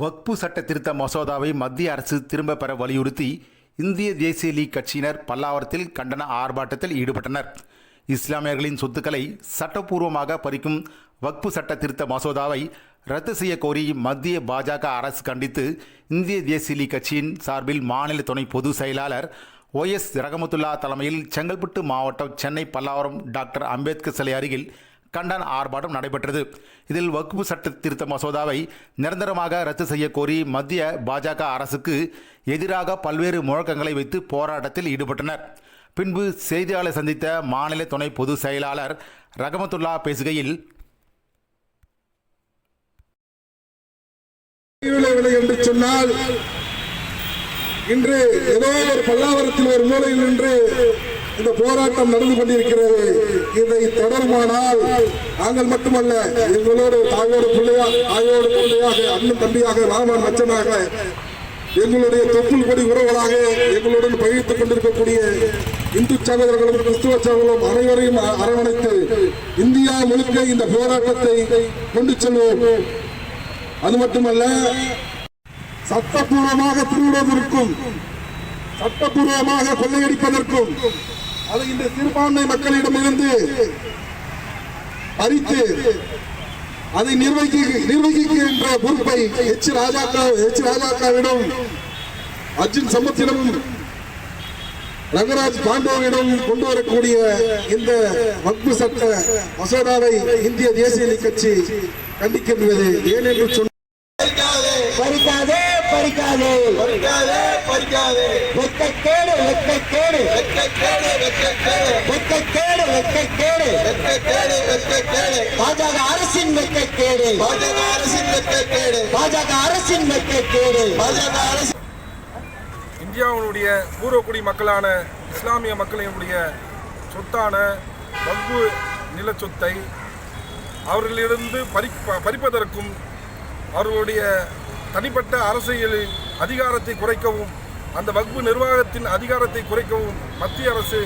வக்பு சட்ட திருத்த மசோதாவை மத்திய அரசு திரும்ப பெற வலியுறுத்தி இந்திய தேசிய லீக் கட்சியினர் பல்லாவரத்தில் கண்டன ஆர்ப்பாட்டத்தில் ஈடுபட்டனர் இஸ்லாமியர்களின் சொத்துக்களை சட்டப்பூர்வமாக பறிக்கும் வக்பு சட்ட திருத்த மசோதாவை ரத்து செய்ய கோரி மத்திய பாஜக அரசு கண்டித்து இந்திய தேசிய லீக் கட்சியின் சார்பில் மாநில துணை பொதுச் செயலாளர் ஒய்.எஸ். ரகமத்துல்லா தலைமையில் செங்கல்பட்டு மாவட்டம் சென்னை பல்லாவரம் டாக்டர் அம்பேத்கர் சிலை அருகில் கண்டன ஆர்ப்பாட்டம் நடைபெற்றது. இதில் வகுப்பு சட்ட திருத்த மசோதாவை நிரந்தரமாக ரத்து செய்ய கோரி மத்திய பாஜக அரசுக்கு எதிராக பல்வேறு முழக்கங்களை வைத்து போராட்டத்தில் ஈடுபட்டனர். பின்பு செய்தியாளர் சந்தித்த மாநில துணை பொதுச் செயலாளர் ரகமத்துல்லா பேசுகையில் என்று சொன்னால் இன்று ஏதோ ஒரு பல்லாவரத்தில் ஒரு மூலையில் நின்று இந்த போராட்டம் நடந்து கொண்டிருக்கிறது. இதை தொடருமானால் நாங்கள் மட்டுமல்ல எங்களோடு தாயோடு பிள்ளையாக தாயோடு பிள்ளையாக அண்ணன் தம்பியாக ராமன் மச்சனாக எங்களுடைய தொப்புள் கொடி உறவுகளாக எங்களுடன் பயணித்துக் கொண்டிருக்கக்கூடிய இந்து சகோதரர்களும் கிறிஸ்துவ சகோதரர்களும் அனைவரையும் அரவணைத்து இந்தியா முழுக்க இந்த போராட்டத்தை கொண்டு செல்வோம். அது மட்டுமல்ல சட்டபூர்வமாக திருடுவதற்கும் சட்டபூர்வமாக கொள்ளையடிப்பதற்கும் அது இந்த சிறுபான்மை மக்களிடமிருந்து பறித்து அதை நிர்வகி நிர்வகிக்கின்ற பொறுப்பை எச் ராஜாக்கா எச் ராஜாக்காவிடம் அர்ஜுன் சம்பத்திடமும் ரங்கராஜ் பாண்டோவிடம் கொண்டு வரக்கூடிய இந்த வக்பு சட்ட மசோதாவை இந்திய தேசிய கட்சி கண்டிக்கின்றது. ஏனென்று சொன்ன பறிக்காதே பறிக்காதே பறிக்காதே. பறிக்காதே வெக்கக்கேடு வெக்கக்கேடு வெக்கக்கேடு வெக்கக்கேடு பாஜக அரசின் வெக்கக்கேடு பாஜக அரசின் வெக்கக்கேடு பாஜக அரசின் வெக்கக்கேடு பாஜக அரசு இந்தியாவுடைய பூர்வக்குடி மக்களான இஸ்லாமிய மக்களினுடைய சொத்தான பங்கு நில சொத்தை அவர்களிலிருந்து பறி பறிப்பதற்கும் அவர்களுடைய தனிப்பட்ட அரசியலில் அதிகாரத்தை குறைக்கவும் அந்த வக்பு நிர்வாகத்தின் அதிகாரத்தை குறைக்கவும் மத்திய அரசு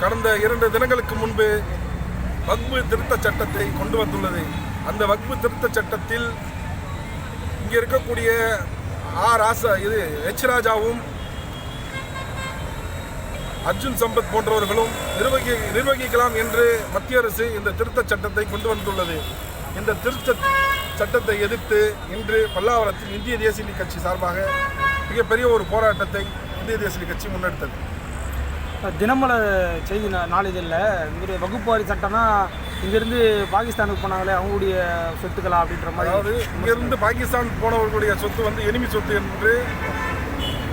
கடந்த இரண்டு தினங்களுக்கு முன்பு வக்பு திருத்த சட்டத்தை கொண்டு வந்துள்ளது. அந்த வக்பு திருத்த சட்டத்தில் இங்கே இருக்கக்கூடிய ஆ ராசா இது எச் ராஜாவும் அர்ஜுன் சம்பத் போன்றவர்களும் நிர்வகி நிர்வகிக்கலாம் என்று மத்திய அரசு இந்த திருத்தச் சட்டத்தை கொண்டு வந்துள்ளது. இந்த திருத்த சட்டத்தை எதிர்த்து இன்று பல்லாவரத்தில் இந்திய தேசிய கட்சி சார்பாக மிகப்பெரிய ஒரு போராட்டத்தை இந்திய தேசிய கட்சி முன்னெடுத்தது. தினமலர் செய்தி நாளிதழில் இங்கே வகுப்புவாரி சட்டம்னா இங்கேருந்து பாகிஸ்தானுக்கு போனாங்களே அவங்களுடைய சொத்துக்களா அப்படின்ற மாதிரி அதாவது இங்கிருந்து பாகிஸ்தான் போனவர்களுடைய சொத்து வந்து எனிமி சொத்து என்று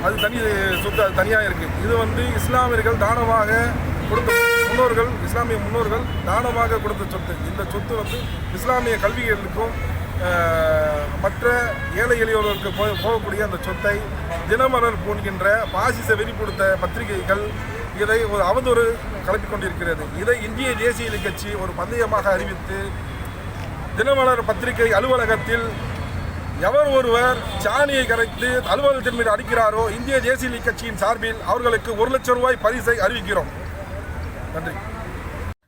அது தனி சொத்து அது தனியாக இருக்குது இது வந்து இஸ்லாமியர்கள் தானமாக கொடுத்த முன்னோர்கள் இஸ்லாமிய முன்னோர்கள் தானமாக கொடுத்த சொத்து. இந்த சொத்து வந்து இஸ்லாமிய கல்விகளுக்கும் மற்ற ஏழை எளியோர்களுக்கு போ போகக்கூடிய அந்த சொத்தை தினமலர் போன்கின்ற பாசிச வெறி கொடுத்த பத்திரிகைகள் இதை ஒரு அவதூறு கலப்பிக் கொண்டிருக்கிறது. இதை இந்திய தேசிய கட்சி ஒரு பந்தயமாக அறிவித்து தினமலர் பத்திரிகை அலுவலகத்தில் எவர் ஒருவர் சாணியை கரைத்து அலுவலகத்தின் மீது அடிக்கிறாரோ இந்திய தேசிய கட்சியின் சார்பில் அவர்களுக்கு ஒரு லட்சம் ரூபாய் பரிசை அறிவிக்கிறோம். நன்றி.